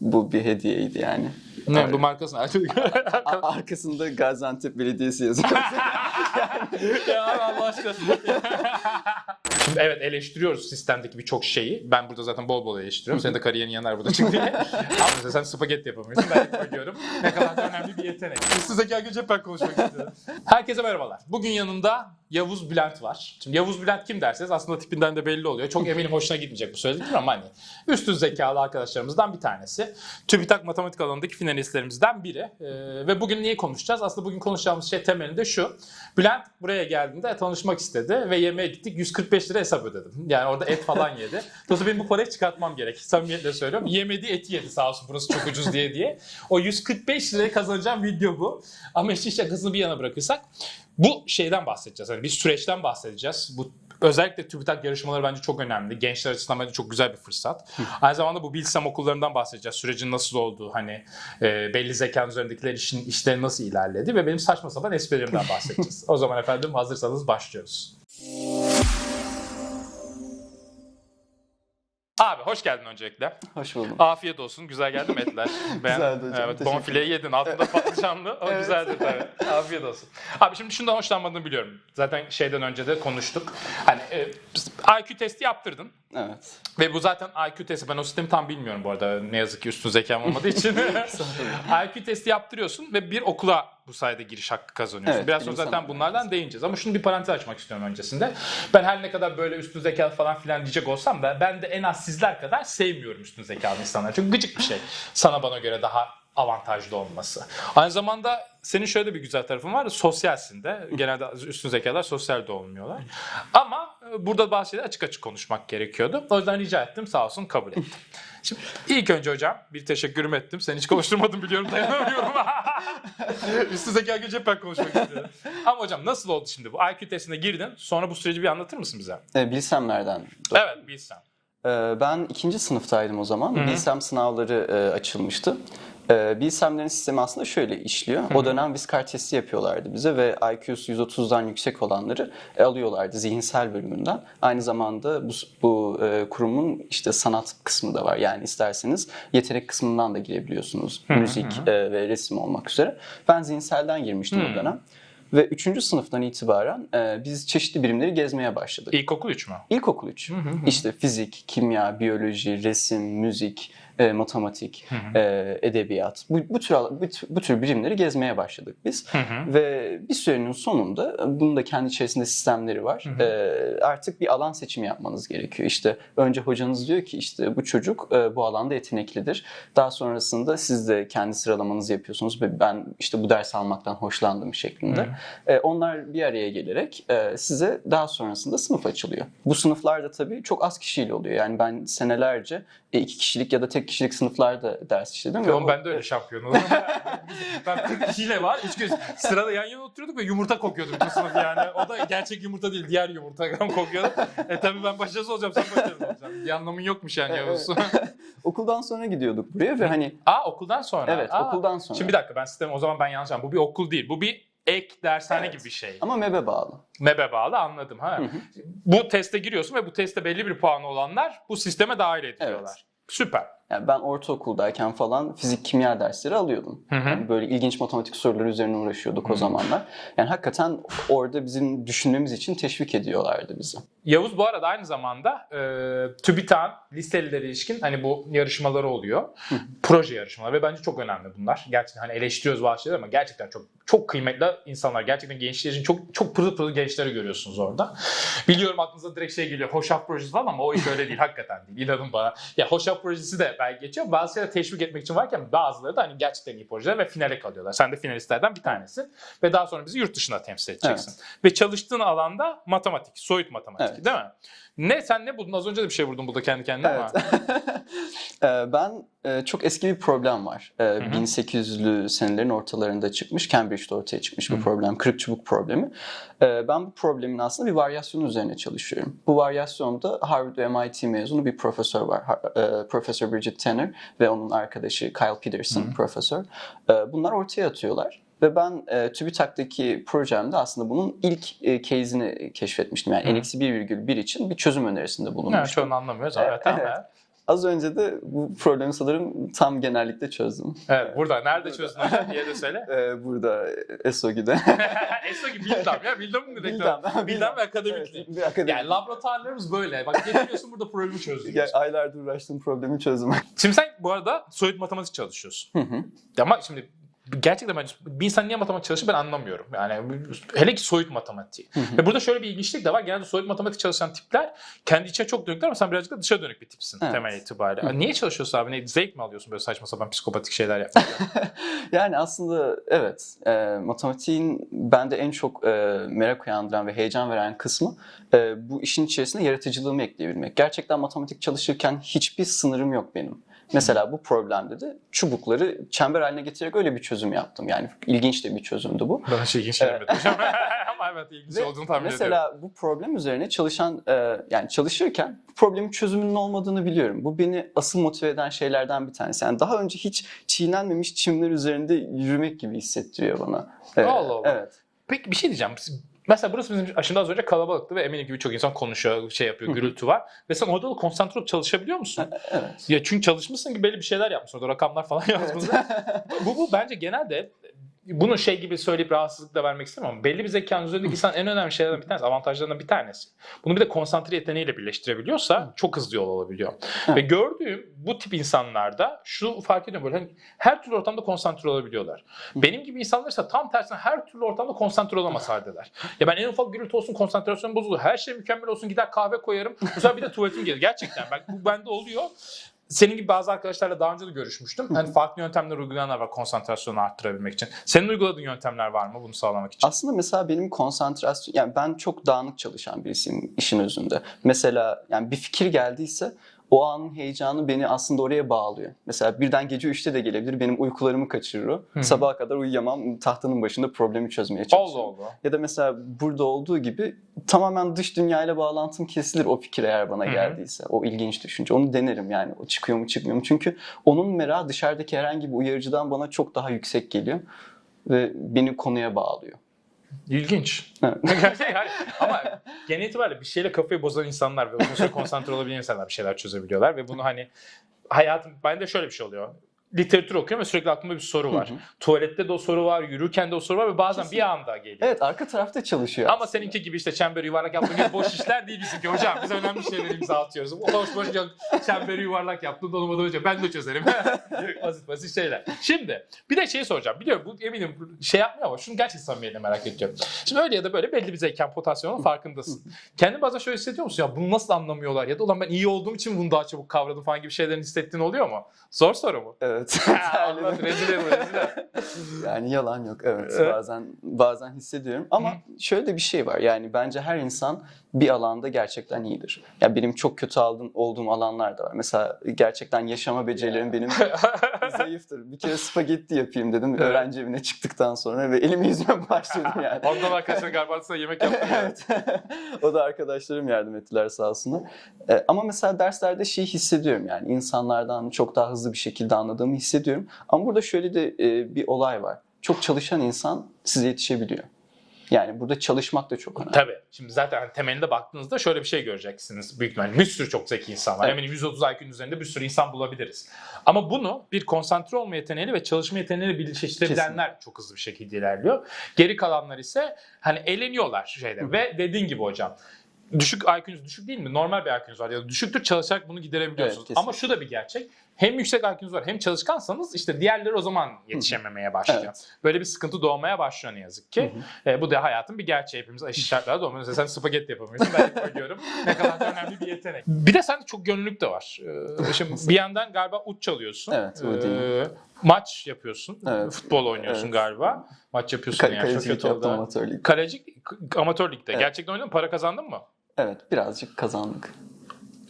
bu bir hediyeydi yani. Ne bu markasını A- arkasında Gaziantep Belediyesi yazıyor. ya abi Allah aşkına. Şimdi evet eleştiriyoruz sistemdeki birçok şeyi. Ben burada zaten bol bol eleştiriyorum. Senin de kariyerin yanar burada çıktı diye. Ama mesela sen spagetti yapamıyorsun. Ben yapabiliyorum. Ne kadar da önemli bir yetenek. Üstü zeka gücü hep ben konuşmak istiyorum. Herkese merhabalar. Bugün yanımda Yavuz Bülent var. Şimdi Yavuz Bülent kim derseniz aslında tipinden de belli oluyor. Çok eminim hoşuna gitmeyecek bu söylediklerim ama hani üstün zekalı arkadaşlarımızdan bir tanesi. TÜBİTAK matematik alanındaki finalistlerimizden biri. Ee, ve bugün niye konuşacağız? Aslında bugün konuşacağımız şey temelinde şu. Bülent buraya geldiğinde tanışmak istedi ve yemeğe gittik. 145 lira hesap ödedim. Yani orada et falan yedi. Dolayısıyla benim bu parayı çıkartmam gerek. Samimiyetle söylüyorum. Yemediği eti yedi sağ olsun burası çok ucuz diye diye. O 145 liraya kazanacağım video bu. Ama işin şakasını bir yana bırakırsak bu şeyden bahsedeceğiz. Yani bir süreçten bahsedeceğiz. Bu özellikle TÜBİTAK yarışmaları bence çok önemli. Gençler açısından bence çok güzel bir fırsat. Aynı zamanda bu Bilsem okullarından bahsedeceğiz. Sürecin nasıl olduğu, hani e, belli zekanın üzerindekiler işin işleri nasıl ilerledi ve benim saçma sapan esprilerimden bahsedeceğiz. o zaman efendim hazırsanız başlıyoruz. Abi hoş geldin öncelikle. Hoş buldum. Afiyet olsun. Güzel geldi mi etler? Ben, Güzeldi hocam, Evet, bonfileyi yedin. Altında patlıcanlı. O güzeldi tabii. Afiyet olsun. Abi şimdi şundan hoşlanmadığını biliyorum. Zaten şeyden önce de konuştuk. Hani e, IQ testi yaptırdın. Evet. Ve bu zaten IQ testi. Ben o sistemi tam bilmiyorum bu arada. Ne yazık ki üstün zekam olmadığı için. IQ testi yaptırıyorsun ve bir okula bu sayede giriş hakkı kazanıyorsun. Evet, Biraz sonra zaten bunlardan değineceğiz. Ama şunu bir parantez açmak istiyorum öncesinde. Ben her ne kadar böyle üstün zekalı falan filan diyecek olsam da ben de en az sizler kadar sevmiyorum üstün zekalı insanları. Çünkü gıcık bir şey. Sana bana göre daha avantajlı olması. Aynı zamanda senin şöyle bir güzel tarafın var. Sosyalsin de. Genelde üstün zekalar sosyal de olmuyorlar. Ama e, burada bazı şeyler açık açık konuşmak gerekiyordu. O yüzden rica ettim sağ olsun kabul ettim. Şimdi ilk önce hocam bir teşekkürümü ettim. Seni hiç konuşturmadım biliyorum dayanamıyorum. Üstü zeka gücü hep ben konuşmak istiyorum. Ama hocam nasıl oldu şimdi bu? IQ testine girdin. Sonra bu süreci bir anlatır mısın bize? E, Bilsemlerden. Evet bilsem. E, ben ikinci sınıftaydım o zaman. Hı hı. Bilsem sınavları e, açılmıştı. E, Bilsemlerin sistemi aslında şöyle işliyor. O dönem viskar testi yapıyorlardı bize ve IQ'su 130'dan yüksek olanları alıyorlardı zihinsel bölümünden. Aynı zamanda bu, bu e, kurumun işte sanat kısmı da var. Yani isterseniz yetenek kısmından da girebiliyorsunuz. Müzik e, ve resim olmak üzere. Ben zihinselden girmiştim o dönem. Ve üçüncü sınıftan itibaren e, biz çeşitli birimleri gezmeye başladık. İlkokul 3 mü? İlkokul 3. İşte fizik, kimya, biyoloji, resim, müzik, e, matematik, e, edebiyat. Bu, bu tür bu, tür- bu tür birimleri gezmeye başladık biz. Ve bir sürenin sonunda bunun da kendi içerisinde sistemleri var. E, artık bir alan seçimi yapmanız gerekiyor. İşte önce hocanız diyor ki işte bu çocuk e, bu alanda yeteneklidir. Daha sonrasında siz de kendi sıralamanızı yapıyorsunuz ve ben işte bu ders almaktan hoşlandım şeklinde. E, onlar bir araya gelerek e, size daha sonrasında sınıf açılıyor. Bu sınıflar da tabii çok az kişiyle oluyor. Yani ben senelerce e, iki kişilik ya da tek kişilik sınıflarda ders işledim. o- ben de öyle şampiyonum. ben 40 kişiyle var. Üç kez sırada yan yana oturuyorduk ve yumurta kokuyordu bütün sınıf yani. O da gerçek yumurta değil, diğer yumurta kokuyordu. E tabii ben başarısız olacağım, sen başarısız olacaksın. Bir anlamın yokmuş yani Yavuz. Okuldan sonra gidiyorduk buraya ve hani Aa okuldan sonra. evet Aa. okuldan sonra. Şimdi bir dakika ben sistemi o zaman ben yanlış anladım. Bu bir okul değil. Bu bir ek dershane Evet. gibi bir şey. ama MEB'e bağlı. MEB'e bağlı anladım. Ha. Bu teste giriyorsun ve bu teste belli bir puanı olanlar bu sisteme dahil ediliyorlar. Süper. Yani ben ortaokuldayken falan fizik kimya dersleri alıyordum. Hı hı. Yani böyle ilginç matematik soruları üzerine uğraşıyorduk o zamanlar. Yani hakikaten orada bizim düşünmemiz için teşvik ediyorlardı bizi. Yavuz bu arada aynı zamanda e, TÜBİTAK'ın liselilere ilişkin hani bu yarışmaları oluyor. Proje yarışmaları ve bence çok önemli bunlar. Gerçekten hani eleştiriyoruz bazı şeyler ama gerçekten çok çok kıymetli insanlar. Gerçekten gençler için çok çok pırıl pırıl gençleri görüyorsunuz orada. Biliyorum aklınıza direkt şey geliyor. Hoşaf projesi falan ama o iş öyle değil. hakikaten değil. İnanın bana. Ya Hoşaf projesi de belki geçiyor. Bazı şeyler teşvik etmek için varken bazıları da hani gerçekten iyi projeler ve finale kalıyorlar. Sen de finalistlerden bir tanesin. Ve daha sonra bizi yurt dışına temsil edeceksin. Ve çalıştığın alanda matematik, soyut matematik Evet. değil mi? Ne sen ne buldun? Az önce de bir şey vurdun burada kendi kendine ama. Ee, ben e, çok eski bir problem var. Ee, 1800'lü senelerin ortalarında çıkmış, Cambridge'de ortaya çıkmış bir problem, kırık çubuk problemi. Ee, ben bu problemin aslında bir varyasyonu üzerine çalışıyorum. Bu varyasyonda Harvard ve MIT mezunu bir profesör var, e, Profesör Bridget Tanner ve onun arkadaşı Kyle Peterson profesör. Ee, bunlar ortaya atıyorlar. Ve ben e, TÜBİTAK'taki projemde aslında bunun ilk e, case'ini keşfetmiştim. Yani n-1,1 için bir çözüm önerisinde bulunmuştum. Şu an anlamıyoruz. Evet, Evet. Evet. Az önce de bu problemi sanırım tam genellikle çözdüm. Evet, burada. Nerede çözdün hocam? Diye de söyle. Ee, burada ESOGİ'de. Esso gibi Bildam ya. Bildam mı? Bildam. Bildam ve akademikli. Evet, akademik. Yani laboratuvarlarımız böyle. Bak getiriyorsun burada problemi çözdün. Ya, aylardır uğraştığım problemi çözdüm. Şimdi sen bu arada soyut matematik çalışıyorsun. Hı hı. Ama şimdi gerçekten bence bir insan niye matematik çalışır ben anlamıyorum. Yani hele ki soyut matematiği. Ve burada şöyle bir ilginçlik de var. Genelde soyut matematik çalışan tipler kendi içine çok dönükler ama sen birazcık da dışa dönük bir tipsin Evet. temel itibariyle. Yani niye çalışıyorsun abi? Ne, zevk mi alıyorsun böyle saçma sapan psikopatik şeyler yapmak? Yani aslında evet, e, matematiğin bende en çok e, merak uyandıran ve heyecan veren kısmı e, bu işin içerisine yaratıcılığımı ekleyebilmek. Gerçekten matematik çalışırken hiçbir sınırım yok benim. Mesela bu problemde de çubukları çember haline getirerek öyle bir çözüm yaptım. Yani ilginç de bir çözümdü bu. Bana şey ilginç gelmedi hocam. ama evet ilginç Ve olduğunu tahmin ediyorum. Mesela bu problem üzerine çalışan e, yani çalışırken bu problemin çözümünün olmadığını biliyorum. Bu beni asıl motive eden şeylerden bir tanesi. Yani daha önce hiç çiğnenmemiş çimler üzerinde yürümek gibi hissettiriyor bana. E, Allah Allah. Evet. Peki bir şey diyeceğim. Mesela burası bizim aşında az önce kalabalıktı ve eminim ki birçok insan konuşuyor, şey yapıyor, gürültü var. Ve sen orada da konsantre olup çalışabiliyor musun? Evet. Ya çünkü çalışmışsın gibi belli bir şeyler yapmışsın. Orada rakamlar falan yazmışsın. bu, bu bence genelde bunu şey gibi söyleyip rahatsızlık da vermek istemem ama belli bir zekanın üzerindeki insan en önemli şeylerden bir tanesi, avantajlarından bir tanesi. Bunu bir de konsantre yeteneğiyle birleştirebiliyorsa çok hızlı yol alabiliyor. Ve gördüğüm bu tip insanlarda şu fark ediyorum böyle hani her türlü ortamda konsantre olabiliyorlar. Benim gibi insanlar ise tam tersine her türlü ortamda konsantre olamaz haldeler. Ya ben en ufak gürültü olsun konsantrasyon bozulur. Her şey mükemmel olsun gider kahve koyarım. Bu sefer bir de tuvaletim gelir. Gerçekten bak bu bende oluyor. Senin gibi bazı arkadaşlarla daha önce de görüşmüştüm. Hani farklı yöntemler uygulayanlar var konsantrasyonu arttırabilmek için. Senin uyguladığın yöntemler var mı bunu sağlamak için? Aslında mesela benim konsantrasyon, yani ben çok dağınık çalışan birisiyim işin özünde. Mesela yani bir fikir geldiyse o anın heyecanı beni aslında oraya bağlıyor. Mesela birden gece 3'te de gelebilir, benim uykularımı kaçırır o. Sabaha kadar uyuyamam, tahtanın başında problemi çözmeye Allah çalışıyorum. Allah. Ya da mesela burada olduğu gibi tamamen dış dünyayla bağlantım kesilir o fikir eğer bana Hı hı. geldiyse. O ilginç düşünce. Onu denerim yani. O çıkıyor mu çıkmıyor mu? Çünkü onun merakı dışarıdaki herhangi bir uyarıcıdan bana çok daha yüksek geliyor. Ve beni konuya bağlıyor. İlginç. Evet. Yani ama genel itibariyle bir şeyle kafayı bozan insanlar ve uzun süre konsantre olabilen insanlar bir şeyler çözebiliyorlar ve bunu hani hayatım bende şöyle bir şey oluyor. Literatür okuyorum ve sürekli aklımda bir soru var. Hı hı. Tuvalette de o soru var, yürürken de o soru var ve bazen Kesinlikle. bir anda geliyor. Evet arka tarafta çalışıyor. Ama seninki gibi işte çemberi yuvarlak yaptığın gibi boş işler değil bizimki hocam. Biz önemli şeyleri imza atıyoruz. O boş boş yok. Çemberi yuvarlak yaptın dolmadı hocam. Ben de çözerim. basit basit şeyler. Şimdi bir de şey soracağım. Biliyorum bu eminim şey yapmıyor ama şunu gerçekten samimiyetle merak ediyorum. Şimdi öyle ya da böyle belli bir zekan potansiyonun farkındasın. Kendin bazen şöyle hissediyor musun? Ya bunu nasıl anlamıyorlar? Ya da ulan ben iyi olduğum için bunu daha çabuk kavradım falan gibi şeylerin hissettiğin oluyor mu? Zor soru mu? Evet. Rezil etme, rezil yani yalan yok. Evet. Evet. Bazen bazen hissediyorum. Ama şöyle de bir şey var. Yani bence her insan bir alanda gerçekten iyidir. Ya benim çok kötü aldığım, olduğum alanlar da var. Mesela gerçekten yaşama becerilerim benim zayıftır. Bir kere spagetti yapayım dedim Evet. öğrenci evine çıktıktan sonra ve elimi yüzüme başladım yani. Ondan arkadaşlar galiba yemek yaptım. ya. evet. o da arkadaşlarım yardım ettiler sağ olsunlar. Ee, ama mesela derslerde şey hissediyorum yani insanlardan çok daha hızlı bir şekilde anladığımı hissediyorum. Ama burada şöyle de e, bir olay var. Çok çalışan insan size yetişebiliyor. Yani burada çalışmak da çok önemli. Tabii. Şimdi zaten hani temelinde baktığınızda şöyle bir şey göreceksiniz büyük ihtimalle. Bir sürü çok zeki insan var. Evet. Eminim 130 IQ'nun üzerinde bir sürü insan bulabiliriz. Ama bunu bir konsantre olma yeteneğiyle ve çalışma yeteneğiyle birleştirebilenler çok hızlı bir şekilde ilerliyor. Geri kalanlar ise hani eğleniyorlar şeyde. ve dediğin gibi hocam düşük IQ'nuz düşük değil mi? Normal bir IQ'nuz var ya da düşüktür çalışarak bunu giderebiliyorsunuz. Evet, kesinlikle. Ama şu da bir gerçek. Hem yüksek IQ'nuz var hem çalışkansanız işte diğerleri o zaman yetişememeye başlıyor. Evet. Böyle bir sıkıntı doğmaya başlıyor ne yazık ki. E, bu da hayatın bir gerçeği. Hepimiz eşit şartlarda doğmuyoruz. Mesela sen spagetti yapamıyorsun. Ben yapabiliyorum. ne kadar da önemli bir yetenek. Bir de sende çok gönüllülük de var. Ee, şimdi bir yandan galiba ut çalıyorsun. Evet. Ee, maç yapıyorsun. Evet. Futbol oynuyorsun Evet. galiba. Maç yapıyorsun Ka- yani. Çok kalecilik kötü oldu. amatörlük. Kaleci k- amatör ligde. Evet. Gerçekten oynadın mı? Para kazandın mı? Evet birazcık kazandık.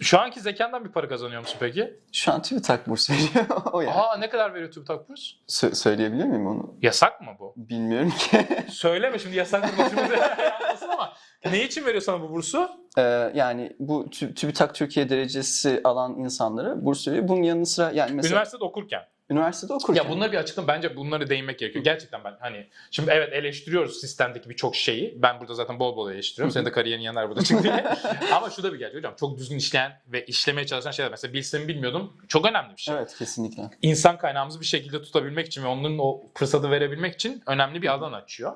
Şu anki zekandan bir para kazanıyor musun peki? Şu an TÜBİTAK burs veriyor. o yani. Aa ne kadar veriyor TÜBİTAK burs? Sö- söyleyebilir miyim onu? Yasak mı bu? Bilmiyorum ki. Söyleme şimdi yasak mı başımıza yanmasın ama. Ne için veriyor sana bu bursu? Ee, yani bu Tü- TÜBİTAK Türkiye derecesi alan insanlara burs veriyor. Bunun yanı sıra yani mesela Üniversitede okurken. Üniversitede okurken. Ya bunları bir açıklam bence bunları değinmek gerekiyor. Gerçekten ben hani şimdi evet eleştiriyoruz sistemdeki birçok şeyi. Ben burada zaten bol bol eleştiriyorum. Senin de kariyerin yanar burada çıktı diye. Ama şu da bir gerçek hocam. Çok düzgün işleyen ve işlemeye çalışan şeyler. Mesela bilsem bilmiyordum. Çok önemli bir şey. Evet kesinlikle. İnsan kaynağımızı bir şekilde tutabilmek için ve onun o fırsatı verebilmek için önemli bir alan açıyor.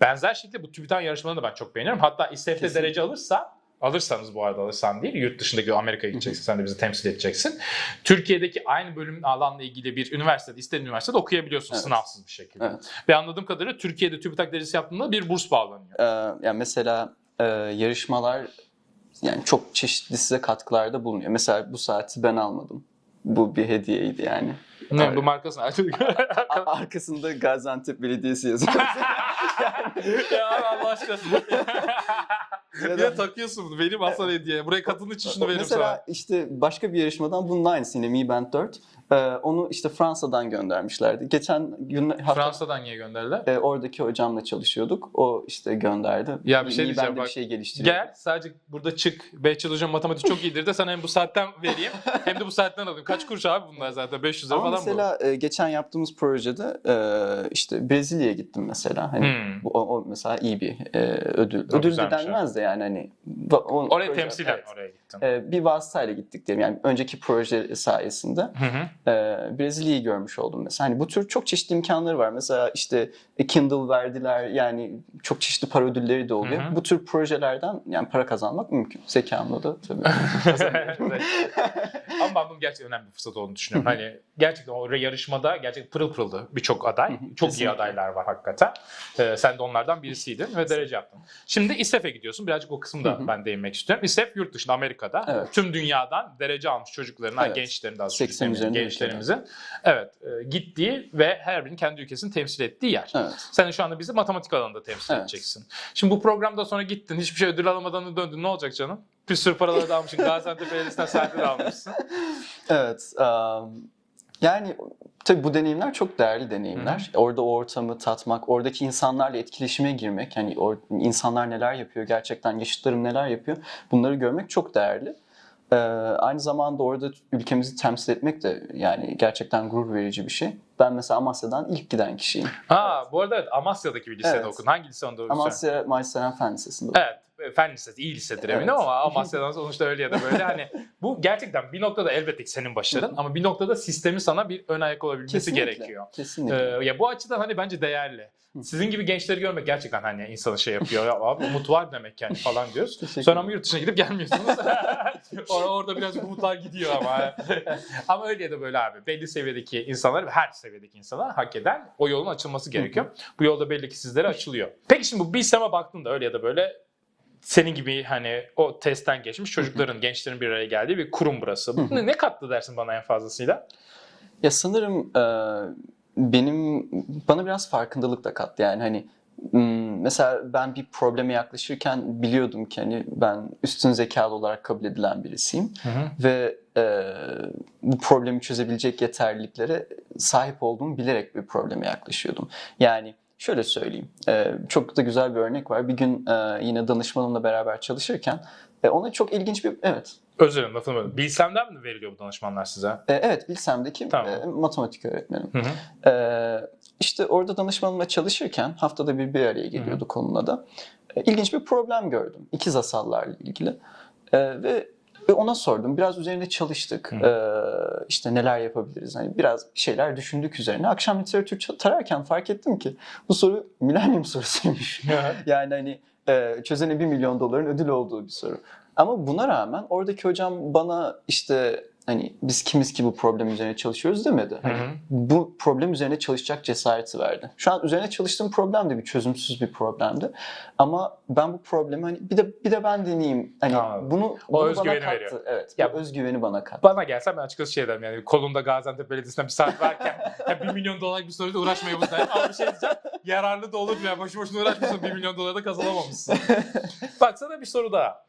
Benzer şekilde bu TÜBİTAK yarışmalarını da ben çok beğeniyorum. Hatta İSEF'te derece alırsa alırsanız bu arada alırsan değil yurt dışındaki Amerika'ya gideceksin sen de bizi temsil edeceksin. Türkiye'deki aynı bölüm alanla ilgili bir üniversitede istediğin üniversitede okuyabiliyorsun Evet. sınavsız bir şekilde. Evet. Ve anladığım kadarıyla Türkiye'de TÜBİTAK derecesi yaptığında bir burs bağlanıyor. Ee, yani mesela e, yarışmalar yani çok çeşitli size katkılarda bulunuyor. Mesela bu saati ben almadım. Bu bir hediyeydi yani. Ne Evet. bu markasını artık. A- arkasında Gaziantep Belediyesi yazıyor. ya abi Allah aşkına. Ya ya takıyorsun bunu. Benim aslan hediye. Buraya katılın için şunu veririm Mesela sana. işte başka bir yarışmadan bunun aynısı yine Mi Band 4. Ee, onu işte Fransa'dan göndermişlerdi. Geçen gün hafta Fransa'dan niye gönderdiler? e, oradaki hocamla çalışıyorduk. O işte gönderdi. Ya bir şey Mi diyeceğim Band'de bak. bir şey geliştiriyor. Gel sadece burada çık. Behçet hocam matematik çok iyidir de sana hem bu saatten vereyim hem de bu saatten alayım. Kaç kuruş abi bunlar zaten? 500 lira falan mesela e, geçen yaptığımız projede e, işte Brezilya'ya gittim mesela. bu. Hani Hmm. bu, o, o mesela iyi bir e, ödül. Çok ödül de denmez de yani hani. Oraya temsilen evet. oraya gittin. E, bir vasıtayla gittik diyelim. Yani önceki proje sayesinde Hı hı. e, Brezilya'yı görmüş oldum mesela. Hani bu tür çok çeşitli imkanları var. Mesela işte e, Kindle verdiler yani çok çeşitli para ödülleri de oluyor. Hı hı. Bu tür projelerden yani para kazanmak mümkün. Zekamla da tabii. Ama ben bunun gerçekten önemli bir fırsat olduğunu düşünüyorum. hani gerçekten o yarışmada gerçekten pırıl pırıldı birçok aday. Çok iyi Kesinlikle. adaylar var hakikaten. Ee, sen de onlardan birisiydin ve derece yaptın. Şimdi İSEF'e gidiyorsun. Birazcık o kısımda ben değinmek istiyorum. İSEF yurt dışında Amerika'da. Evet. Tüm dünyadan derece almış çocukların, Evet. gençlerin daha 80 çocukların, üzerinde gençlerimizin evet e, gittiği ve her birinin kendi ülkesini temsil ettiği yer. evet. Sen şu anda bizi matematik alanında temsil Evet. edeceksin. Şimdi bu programda sonra gittin, hiçbir şey ödül alamadan döndün. Ne olacak canım? Bir sürü paraları da almışsın. Gaziantep Belediyesi'nden saati de almışsın. Evet. um, yani tabii bu deneyimler çok değerli deneyimler. Orada o ortamı tatmak, oradaki insanlarla etkileşime girmek, hani o insanlar neler yapıyor, gerçekten yaşıtlarım neler yapıyor, bunları görmek çok değerli. Ee, aynı zamanda orada ülkemizi temsil etmek de yani gerçekten gurur verici bir şey. Ben mesela Amasya'dan ilk giden kişiyim. Ha bu arada evet, Amasya'daki bir lisede Evet. okudun. Hangi lise onu da Amasya Mayseren Fen Lisesi'nde okudum. Evet. Fen lisesi, iyi lisedir eminim Evet. ama Amasya'dan sonuçta öyle ya da böyle hani bu gerçekten bir noktada elbette ki senin başarın ama bir noktada sistemin sana bir ön ayak olabilmesi Kesinlikle. gerekiyor. Kesinlikle. Ee, ya bu açıdan hani bence değerli. Sizin gibi gençleri görmek gerçekten hani insanı şey yapıyor. Ya abi umut var demek yani falan diyoruz. Sonra ama yurt dışına gidip gelmiyorsunuz. Or- orada birazcık umutlar gidiyor ama. ama öyle ya da böyle abi. Belli seviyedeki insanlar, her seviyedeki insanlar hak eden o yolun açılması gerekiyor. Bu yolda belli ki sizlere açılıyor. Peki şimdi bu BİSEM'e baktığında öyle ya da böyle senin gibi hani o testten geçmiş çocukların, gençlerin bir araya geldiği bir kurum burası. Bu ne, ne kattı dersin bana en fazlasıyla? Ya sanırım e, benim bana biraz farkındalık da kattı. Yani hani mesela ben bir probleme yaklaşırken biliyordum ki hani ben üstün zekalı olarak kabul edilen birisiyim ve e, bu problemi çözebilecek yeterliliklere sahip olduğumu bilerek bir probleme yaklaşıyordum. Yani şöyle söyleyeyim, e, çok da güzel bir örnek var. Bir gün e, yine danışmanımla beraber çalışırken e, ona çok ilginç bir evet Özür dilerim lafını böldüm. Bilsem'den mi veriliyor bu danışmanlar size? evet Bilsem'deki Tamam. matematik öğretmenim. Hı hı. İşte orada danışmanımla çalışırken haftada bir bir araya geliyorduk onunla da. İlginç bir problem gördüm. İkiz asallarla ilgili. Ve ve ona sordum. Biraz üzerinde çalıştık. Hı. Ee, işte neler yapabiliriz. Hani biraz bir şeyler düşündük üzerine. Akşam literatür tararken fark ettim ki bu soru milenyum sorusuymuş. yani hani e, çözene 1 milyon doların ödül olduğu bir soru. Ama buna rağmen oradaki hocam bana işte hani biz kimiz ki bu problem üzerine çalışıyoruz demedi. Hani bu problem üzerine çalışacak cesareti verdi. Şu an üzerine çalıştığım problem de bir çözümsüz bir problemdi. Ama ben bu problemi hani bir de bir de ben deneyeyim. Hani Anladım. bunu, bunu özgüveni bana kattı. veriyor. Evet. Ya- bu özgüveni bana kattı. Bana gelsen ben açıkçası şey derim yani kolunda Gaziantep Belediyesi'nden bir saat varken ya 1 milyon dolarlık bir soruyla uğraşmayı bu derim. Ama bir şey diyeceğim yararlı da olur ya boşu boşuna uğraşmışsın 1 milyon doları da kazanamamışsın. Bak sana bir soru daha.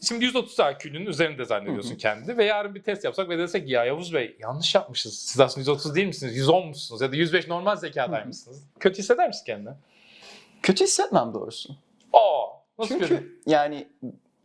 Şimdi 130 IQ'nun üzerinde zannediyorsun kendini ve yarın bir test yapsak ve desek ya Yavuz Bey yanlış yapmışız. Siz aslında 130 değil misiniz? 110 musunuz? Ya da 105 normal zekadaymışsınız. Kötü hisseder misin kendini? Kötü hissetmem doğrusu. Aa, nasıl Çünkü kötü? yani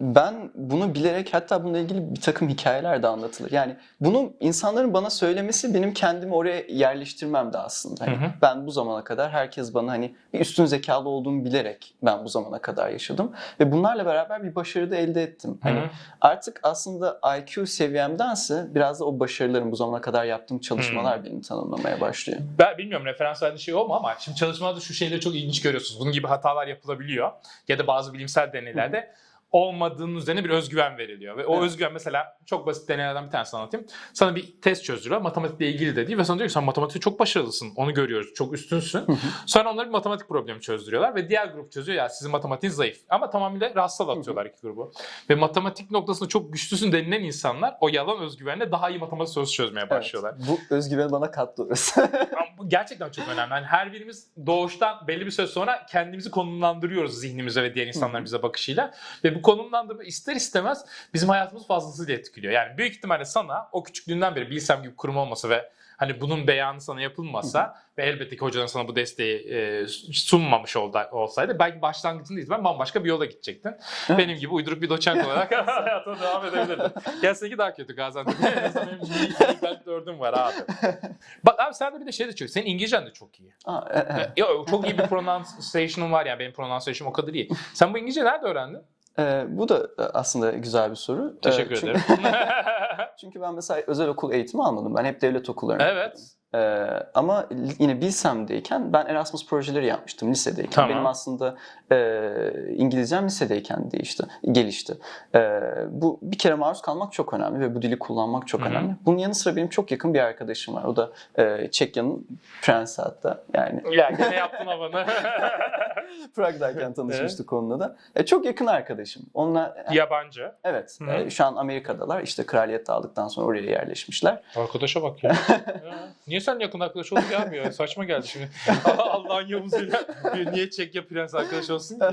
Ben bunu bilerek hatta bununla ilgili bir takım hikayeler de anlatılır. Yani bunu insanların bana söylemesi benim kendimi oraya yerleştirmem de aslında. Hani Hı hı. Ben bu zamana kadar herkes bana hani bir üstün zekalı olduğumu bilerek ben bu zamana kadar yaşadım. Ve bunlarla beraber bir başarı da elde ettim. Hani Hı hı. artık aslında IQ seviyemdense biraz da o başarılarım bu zamana kadar yaptığım çalışmalar beni tanımlamaya başlıyor. Ben bilmiyorum referans verdiğin şey o mu ama şimdi çalışmalarda şu şeyleri çok ilginç görüyorsunuz. Bunun gibi hatalar yapılabiliyor. Ya da bazı bilimsel deneylerde olmadığının üzerine bir özgüven veriliyor. Ve o Evet. özgüven mesela çok basit deneylerden bir tanesini anlatayım. Sana bir test çözdürüyor. Matematikle ilgili de değil ve sana diyor ki sen matematikte çok başarılısın. Onu görüyoruz. Çok üstünsün. Sonra onlara bir matematik problemi çözdürüyorlar ve diğer grup çözüyor ya sizin matematiğiniz zayıf. Ama tamamıyla rastsal atıyorlar iki grubu. Ve matematik noktasında çok güçlüsün denilen insanlar o yalan özgüvenle daha iyi matematik sorusu çözmeye başlıyorlar. Evet, bu özgüven bana kattı orası. Bu gerçekten çok önemli. Yani her birimiz doğuştan belli bir süre sonra kendimizi konumlandırıyoruz zihnimize ve diğer insanların bize bakışıyla. Ve bu konumlandırma ister istemez bizim hayatımız fazlasıyla etkiliyor. Yani büyük ihtimalle sana o küçüklüğünden beri bilsem gibi kurum olmasa ve hani bunun beyanı sana yapılmasa ve elbette ki hocaların sana bu desteği e, sunmamış olda- olsaydı belki başlangıcında itibaren bambaşka bir yola gidecektin. Benim gibi uyduruk bir doçent olarak hayatına devam edebilirdin. Seninki daha kötü Gaziantep. En azından benim gibi dördüm var abi. Bak abi sende bir de şey de çok. Senin İngilizcen de çok iyi. Aa, e- e. Çok iyi bir pronunciation'un var yani benim pronunciation'ım o kadar iyi. Sen bu İngilizce nerede öğrendin? Ee, bu da e, aslında güzel bir soru. Teşekkür Ee, çünkü- ederim. Çünkü ben mesela özel okul eğitimi almadım. Ben hep devlet okullarında. evet. Ee, ama yine Bilsem'deyken ben Erasmus projeleri yapmıştım lisedeyken. Tamam. Benim aslında e, İngilizcem lisedeyken değişti, gelişti. Ee, bu bir kere maruz kalmak çok önemli ve bu dili kullanmak çok Hı hı. önemli. Bunun yanı sıra benim çok yakın bir arkadaşım var. O da e, Çekya'nın prensi hatta. Yani Ya gene yaptın havanı. Prag'dayken tanışmıştık onunla da. E, çok yakın arkadaşım. Onunla Yabancı. evet Hı hı. e, şu an Amerika'dalar. İşte kraliyet dağıldıktan sonra oraya yerleşmişler. Arkadaşa bak ya. Ya, Niye sen yakın arkadaş oldu gelmiyor? Saçma geldi şimdi. Allah'ın Yavuz'uyla niye Çekya prens arkadaş olsun ki?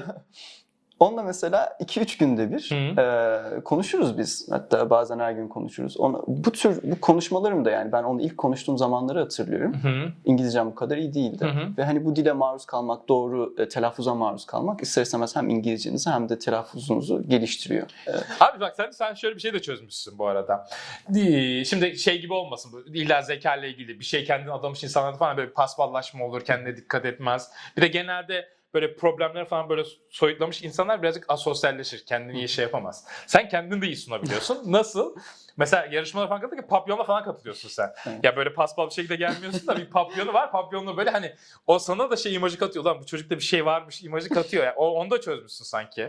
Onunla mesela 2-3 günde bir Hı. e, konuşuruz biz. Hatta bazen her gün konuşuruz. Ona, bu tür bu konuşmalarım da yani ben onu ilk konuştuğum zamanları hatırlıyorum. Hı. İngilizcem bu kadar iyi değildi. Hı. Ve hani bu dile maruz kalmak, doğru e, telaffuza maruz kalmak ister istemez hem İngilizcenizi hem de telaffuzunuzu geliştiriyor. E, Abi bak sen sen şöyle bir şey de çözmüşsün bu arada. Di- Şimdi şey gibi olmasın bu illa zeka ile ilgili bir şey kendini adamış insanlarda falan böyle bir pasballaşma olur kendine dikkat etmez. Bir de genelde böyle problemleri falan böyle soyutlamış insanlar birazcık asosyalleşir. Kendini iyi şey yapamaz. Sen kendini de iyi sunabiliyorsun. Nasıl? Mesela yarışmalara falan katılırken papyonla falan katılıyorsun sen. Ya böyle paspal bir şekilde gelmiyorsun da bir papyonu var. Papyonla böyle hani o sana da şey imajı katıyor. Lan bu çocukta bir şey varmış imajı katıyor. Yani o, onu da çözmüşsün sanki.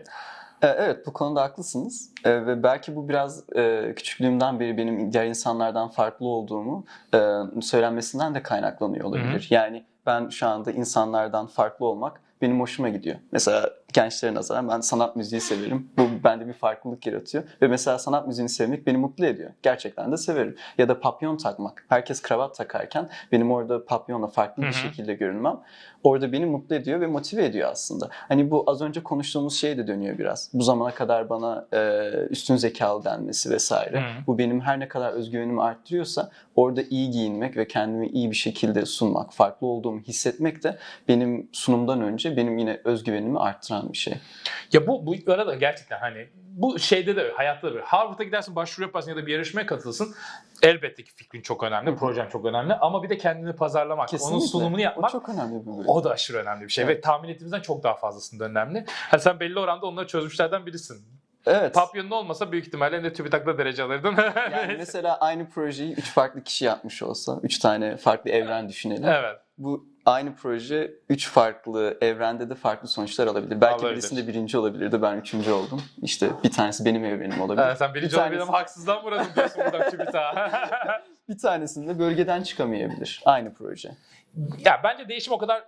E, Evet bu konuda haklısınız E, ve belki bu biraz e, küçüklüğümden beri benim diğer insanlardan farklı olduğumu e, söylenmesinden de kaynaklanıyor olabilir. Yani ben şu anda insanlardan farklı olmak benim hoşuma gidiyor. Mesela gençlere nazaran ben sanat müziği severim. Bu bende bir farklılık yaratıyor ve mesela sanat müziğini sevmek beni mutlu ediyor. Gerçekten de severim. Ya da papyon takmak. Herkes kravat takarken benim orada papyonla farklı bir şekilde görünmem orada beni mutlu ediyor ve motive ediyor aslında. Hani bu az önce konuştuğumuz şeye de dönüyor biraz. Bu zamana kadar bana e, üstün zekalı denmesi vesaire. Bu benim her ne kadar özgüvenimi arttırıyorsa orada iyi giyinmek ve kendimi iyi bir şekilde sunmak, farklı olduğumu hissetmek de benim sunumdan önce benim yine özgüvenimi arttıran bir şey. Ya bu bu arada gerçekten hani bu şeyde de hayatta da böyle. Harvard'a gidersin, başvuru yaparsın ya da bir yarışmaya katılsın. Elbette ki fikrin çok önemli, projen çok önemli ama bir de kendini pazarlamak, onun sunumunu yapmak O çok önemli bir bölüm. o da aşırı önemli bir şey Evet. ve tahmin ettiğimizden çok daha fazlasında önemli. Hani sen belli oranda onları çözmüşlerden birisin. Evet. Papyonun olmasa büyük ihtimalle de TÜBİTAK'ta derece alırdın. Yani mesela aynı projeyi üç farklı kişi yapmış olsa, üç tane farklı evren düşünelim. evet. Bu aynı proje üç farklı evrende de farklı sonuçlar alabilir. Belki Alabilir. birisinde birinci olabilirdi, ben üçüncü oldum. İşte bir tanesi benim evrenim olabilir. Evet, sen birinci Bir olabilirim tanesi- haksızdan vuralım diyorsun buradan TÜBİTAK'a. Bir tanesinde bölgeden çıkamayabilir. Aynı proje. ya bence değişim o kadar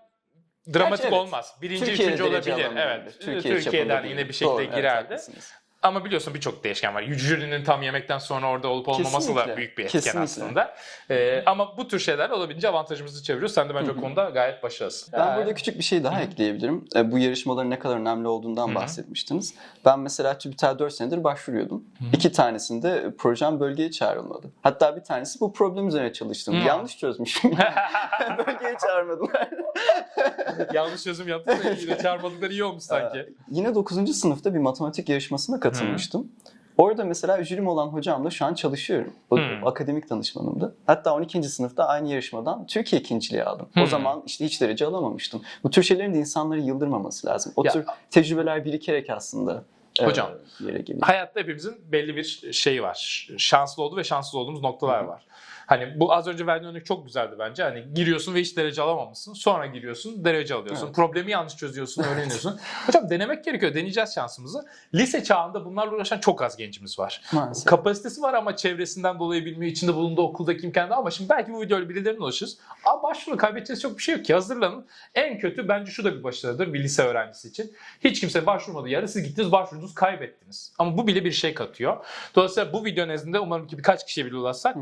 dramatik Gerçi evet. olmaz. Birinci, Türkiye'de üçüncü olabilir. Evet. Türkiye Türkiye'den yine bir şekilde Doğru, evet, girerdi. haklısınız. Ama biliyorsun birçok değişken var. Jürinin tam yemekten sonra orada olup olmaması da Kesinlikle, büyük bir etken kesinlikle. aslında. Ee, ama bu tür şeyler olabildiğince avantajımızı çeviriyoruz. Sen de bence o konuda gayet başarılısın. Ben Yani- burada küçük bir şey daha ekleyebilirim. E, Bu yarışmaların ne kadar önemli olduğundan Hı hı. bahsetmiştiniz. Ben mesela TÜBİTAK'a 4 senedir başvuruyordum. İki tanesinde projem bölgeye çağrılmadı. Hatta bir tanesi bu problem üzerine çalıştım. Hı. Yanlış çözmüşüm. bölgeye çağırmadılar. Yanlış çözüm yaptın da yine çağırmadıkları iyi olmuş sanki. Yine 9. sınıfta bir matematik yarışmasına katılmıştım. Orada mesela jürim olan hocamla şu an çalışıyorum. O, Hı. akademik danışmanımdı. Hatta 12. sınıfta aynı yarışmadan Türkiye ikinciliği aldım. Hı. O zaman işte hiç derece alamamıştım. Bu tür şeylerin de insanları yıldırmaması lazım. O Ya- tür tecrübeler birikerek aslında e, Hocam, bir yere geliyor. Hayatta hepimizin belli bir şeyi var. Şanslı olduğu ve şanssız olduğumuz noktalar var. Hani bu az önce verdiğin örnek çok güzeldi bence. Hani giriyorsun ve hiç derece alamamışsın. Sonra giriyorsun, derece alıyorsun. Evet. Problemi yanlış çözüyorsun, öğreniyorsun. Hocam denemek gerekiyor. Deneyeceğiz şansımızı. Lise çağında bunlarla uğraşan çok az gencimiz var. Maalesef. Kapasitesi var ama çevresinden dolayı bilmiyor. içinde bulunduğu okuldaki imkanı ama şimdi belki bu videoyla birilerine ulaşırız. Ama başvuru kaybedeceğiz çok bir şey yok ki. Hazırlanın. En kötü bence şu da bir başarıdır bir lise öğrencisi için. Hiç kimse başvurmadığı yerde siz gittiniz başvurdunuz kaybettiniz. Ama bu bile bir şey katıyor. Dolayısıyla bu video nezdinde umarım ki birkaç kişiye bile ulaşsak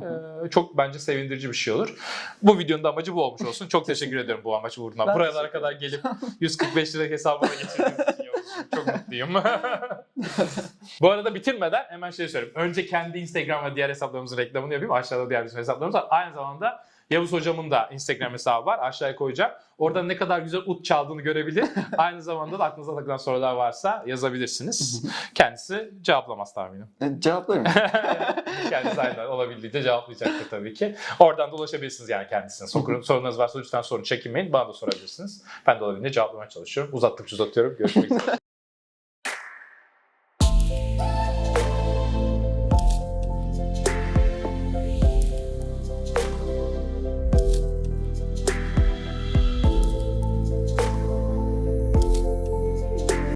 çok bence sevindirici bir şey olur. Bu videonun da amacı bu olmuş olsun. Çok teşekkür ediyorum bu amaç uğruna. Ben Buralara kadar gelip 145 lira hesabıma geçirdiğiniz için. Çok mutluyum. bu arada bitirmeden hemen şey söyleyeyim. Önce kendi Instagram ve diğer hesaplarımızın reklamını yapayım. Aşağıda diğer bizim hesaplarımız var. Aynı zamanda Yavuz hocamın da Instagram hesabı var. Aşağıya koyacağım. Orada ne kadar güzel ut çaldığını görebilir. Aynı zamanda da aklınıza takılan sorular varsa yazabilirsiniz. Kendisi cevaplamaz tahminim. E, Cevaplarım. Kendisi aynen olabildiğince cevaplayacaktır tabii ki. Oradan da ulaşabilirsiniz yani kendisine. Sorun, sorunuz varsa lütfen sorun çekinmeyin. Bana da sorabilirsiniz. Ben de olabildiğince cevaplamaya çalışıyorum. Uzattıkça uzatıyorum. Görüşmek üzere.